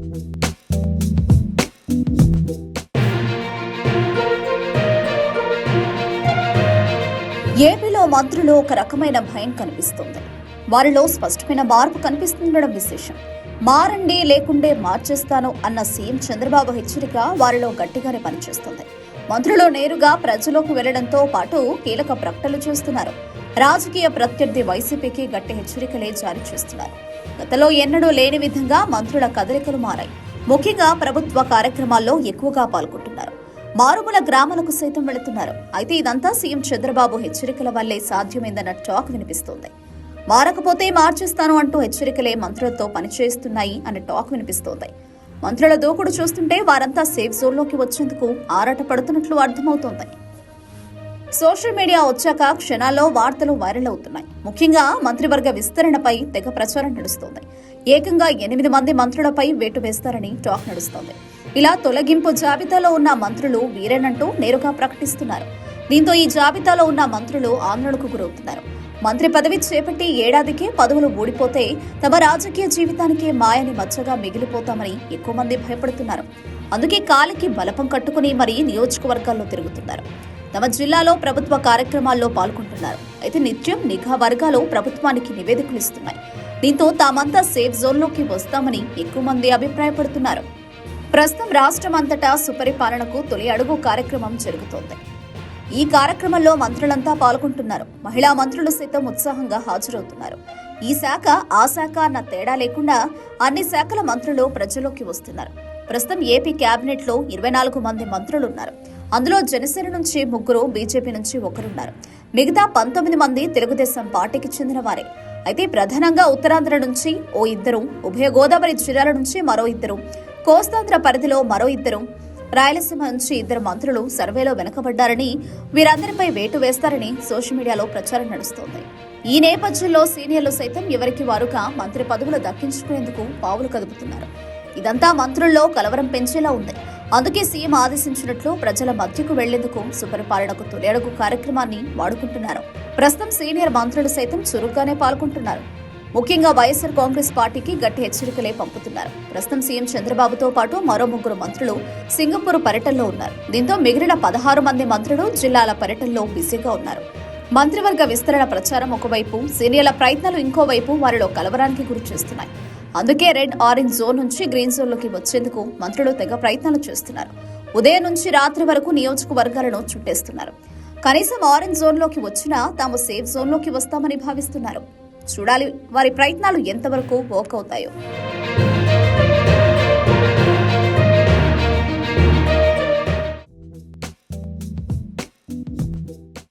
ఏపీలో మంత్రులు ఒక రకమైన భయం కనిపిస్తుంది. వారిలో స్పష్టమైన మార్పు కనిపిస్తుండడం విశేషం. మారండి లేకుండే మార్చేస్తాను అన్న సీఎం చంద్రబాబు హెచ్చరిక వారిలో గట్టిగానే పనిచేస్తుంది. మంత్రులు నేరుగా ప్రజలోకి వెళ్ళడంతో పాటు కీలక ప్రకటనలు చేస్తున్నారు. రాజకీయ ప్రత్యర్థి వైసీపీకి గట్టి హెచ్చరికలే జారీ చేస్తున్నారు. గతంలో ఎన్నడూ లేని విధంగా మంత్రుల కదలికలు మారాయి. ముఖ్యంగా ప్రభుత్వ కార్యక్రమాల్లో ఎక్కువగా పాల్గొంటున్నారు. మారుమూల గ్రామాలకు సైతం వెళుతున్నారు. అయితే ఇదంతా సీఎం చంద్రబాబు హెచ్చరికల వల్లే సాధ్యమైందన్న టాక్ వినిపిస్తోంది. మారకపోతే మార్చేస్తాను అంటూ హెచ్చరికలే మంత్రులతో పనిచేస్తున్నాయి అనే టాక్ వినిపిస్తోంది. మంత్రుల దూకుడు చూస్తుంటే వారంతా సేఫ్ జోన్లోకి వచ్చేందుకు ఆరాట పడుతున్నట్లు అర్థమవుతోంది. సోషల్ మీడియా వచ్చాక క్షణాల్లో వార్తలు వైరల్ అవుతున్నాయి. ముఖ్యంగా మంత్రివర్గ విస్తరణపై తెగ ప్రచారం నడుస్తోంది. ఏకంగా ఎనిమిది మంది మంత్రులపై వేటు వేస్తారని టాక్ నడుస్తోంది. ఇలా తొలగింపు జాబితాలో ఉన్న మంత్రులు వీరేనంటూ నేరుగా ప్రకటిస్తున్నారు. దీంతో ఈ జాబితాలో ఉన్న మంత్రులు ఆందోళనకు గురవుతున్నారు. మంత్రి పదవి చేపట్టి ఏడాదికే పదవులు ఊడిపోతే తమ రాజకీయ జీవితానికే మాయని మచ్చగా మిగిలిపోతామని ఎక్కువ మంది భయపడుతున్నారు. అందుకే కాలికి బలపం కట్టుకుని మరీ నియోజకవర్గాల్లో తిరుగుతున్నారు. తమ జిల్లాలో ప్రభుత్వ కార్యక్రమాల్లో పాల్గొంటున్నారు. అయితే నిత్యం నిఘా వర్గాలు ప్రభుత్వానికి నివేదికలు ఇస్తున్నాయి. దీంతో తామంతా సేఫ్ జోన్లోకి వస్తామని ఎక్కువ మంది అభిప్రాయపడుతున్నారు. ప్రస్తుతం రాష్ట్రం అంతటా సుపరిపాలనకు తొలి అడుగు కార్యక్రమం జరుగుతోంది. ఈ కార్యక్రమంలో మంత్రులంతా పాల్గొంటున్నారు. మహిళా మంత్రులు సైతం ఉత్సాహంగా హాజరవుతున్నారు. ఈ శాఖ ఆ శాఖ అన్న తేడా లేకుండా అన్ని శాఖల మంత్రులు ప్రజల్లోకి వస్తున్నారు. ప్రస్తుతం ఏపీ కేబినెట్లో ఇరవై నాలుగు మంది మంత్రులు ఉన్నారు అందులో జనసేన నుంచి ముగ్గురు బీజేపీ నుంచి ఒకరున్నారు. మిగతా పంతొమ్మిది మంది తెలుగుదేశం పార్టీకి చెందిన వారే అయితే ప్రధానంగా ఉత్తరాంధ్ర నుంచి ఓ ఇద్దరు ఉభయ గోదావరి జిల్లాల నుంచి మరో ఇద్దరు కోస్తాంధ్ర పరిధిలో మరో ఇద్దరు రాయలసీమ నుంచి ఇద్దరు మంత్రులు సర్వేలో వెనుకబడ్డారని వీరందరిపై వేటు వేస్తారని సోషల్ మీడియాలో ప్రచారం నడుస్తోంది. ఈ నేపథ్యంలో సీనియర్లు సైతం ఎవరికి వారుగా మంత్రి పదవులు దక్కించుకునేందుకు పావులు కదుపుతున్నారు. ఇదంతా మంత్రుల్లో కలవరం పెంచేలా ఉంది. అందుకే సీఎం ఆదేశించినట్లు ప్రజల మధ్యకు వెళ్ళేందుకు సుపరిపాలనకు తొలి అడుగు కార్యక్రమాన్ని వాడుకుంటున్నారు. ప్రస్తుతం సీనియర్ మంత్రులు సైతం చురుగ్గానే పాల్గొంటున్నారు. ముఖ్యంగా వైఎస్ఆర్ కాంగ్రెస్ పార్టీకి గట్టి హెచ్చరికలే పంపుతున్నారు. ప్రస్తుతం సీఎం చంద్రబాబుతో పాటు మరో ముగ్గురు మంత్రులు సింగపూర్ పర్యటనలో ఉన్నారు. దీంతో మిగిలిన పదహారు మంది మంత్రులు జిల్లాల పర్యటనలో బిజీగా ఉన్నారు. మంత్రివర్గ విస్తరణ ప్రచారం ఒకవైపు సీనియర్ల ప్రయత్నాలు ఇంకోవైపు వారిలో కలవరానికి గురి చేస్తున్నాయి. అందుకే రెడ్ ఆరెంజ్ జోన్ నుంచి గ్రీన్ జోన్లోకి వచ్చేందుకు మంత్రులు తెగ ప్రయత్నాలు చేస్తున్నారు. ఉదయం నుంచి రాత్రి వరకు నియోజకవర్గాలను చుట్టేస్తున్నారు. కనీసం ఆరెంజ్ జోన్లోకి వచ్చినా తాము సేఫ్ జోన్లోకి వస్తామని భావిస్తున్నారు. చూడాలి వారి ప్రయత్నాలు ఎంతవరకు వర్క్ అవుతాయో.